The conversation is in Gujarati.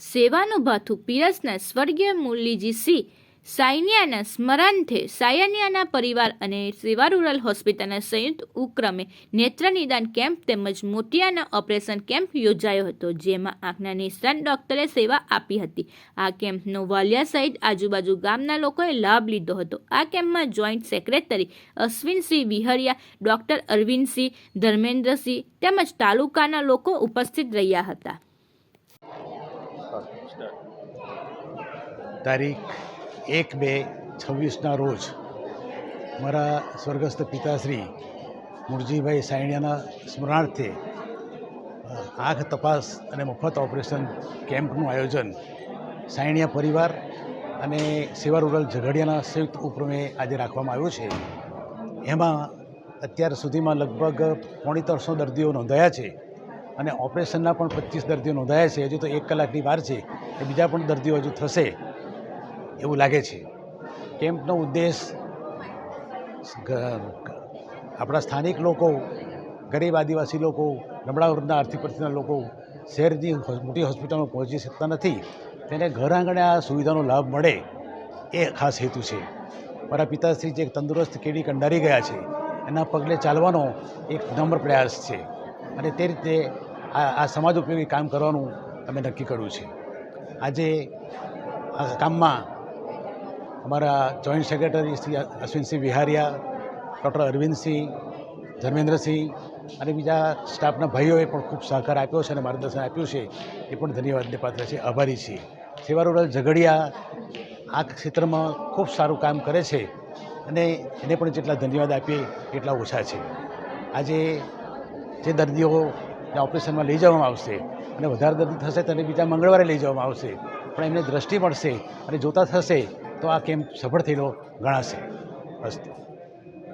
સેવાનું ભાથું પીરસના સ્વર્ગીય મુરલીજી સિંહ સાયનિયાના સ્મરણથે સાયનિયાના પરિવાર અને સેવા રૂરલ હોસ્પિટલના સંયુક્ત ઉપક્રમે નેત્ર નિદાન કેમ્પ તેમજ મોતિયાના ઓપરેશન કેમ્પ યોજાયો હતો, જેમાં આંખના નિષ્ણાંત ડોક્ટરે સેવા આપી હતી. આ કેમ્પનો વાલિયા સહિત આજુબાજુ ગામના લોકોએ લાભ લીધો હતો. આ કેમ્પમાં joint secretary Ashwinsinh Vihariya, doctor Arvindsinh, Dharmendrasinh તેમજ તાલુકાના લોકો ઉપસ્થિત રહ્યા હતા. તારીખ એક બે છવ્વીસના રોજ મારા સ્વર્ગસ્થ પિતાશ્રી મુરજીભાઈ સાયણિયાના સ્મરણાર્થે આંખ તપાસ અને મફત ઓપરેશન કેમ્પનું આયોજન સાયણિયા પરિવાર અને સેવા રૂરલ ઝઘડિયાના સંયુક્ત ઉપક્રમે આજે રાખવામાં આવ્યું છે. એમાં અત્યાર સુધીમાં લગભગ પોણી ત્રણસો દર્દીઓ નોંધાયા છે અને ઓપરેશનના પણ પચીસ દર્દીઓ નોંધાયા છે. હજુ તો એક કલાકની વાર છે. એ બીજા પણ દર્દીઓ હજુ થશે એવું લાગે છે. કેમ્પનો ઉદ્દેશ આપણા સ્થાનિક લોકો, ગરીબ આદિવાસી લોકો, નબળા વર્ગના આર્થિક પરિસ્થિતિના લોકો શહેરની મોટી હોસ્પિટલમાં પહોંચી શકતા નથી. તેને ઘર આંગણે આ સુવિધાનો લાભ મળે એ ખાસ હેતુ છે. મારા પિતાશ્રી જે તંદુરસ્ત કેડી કંડારી ગયા છે, એના પગલે ચાલવાનો એક નમ્ર પ્રયાસ છે. અને તે રીતે આ સમાજ ઉપયોગી કામ કરવાનું અમે નક્કી કર્યું છે. આજે આ કામમાં અમારા joint secretary Shri Ashwinsinh Viharia, doctor Arvindsinh, Dharmendrasinh અને બીજા સ્ટાફના ભાઈઓએ પણ ખૂબ સહકાર આપ્યો છે અને માર્ગદર્શન આપ્યું છે. એ પણ ધન્યવાદને પાત્ર છે. આભારી છીએ. સેવા રૂરલ ઝઘડિયા આ ક્ષેત્રમાં ખૂબ સારું કામ કરે છે અને એને પણ જેટલા ધન્યવાદ આપીએ એટલા ઓછા છે. આજે જે દર્દીઓ ઓપરેશનમાં લઈ જવામાં આવશે અને વધારે દર્દી થશે તેને બીજા મંગળવારે લઈ જવામાં આવશે. પણ એમને દ્રષ્ટિ મળશે અને જોતા થશે તો આ કેમ્પ સફળ થયેલો ગણાશે. અસ્તુ.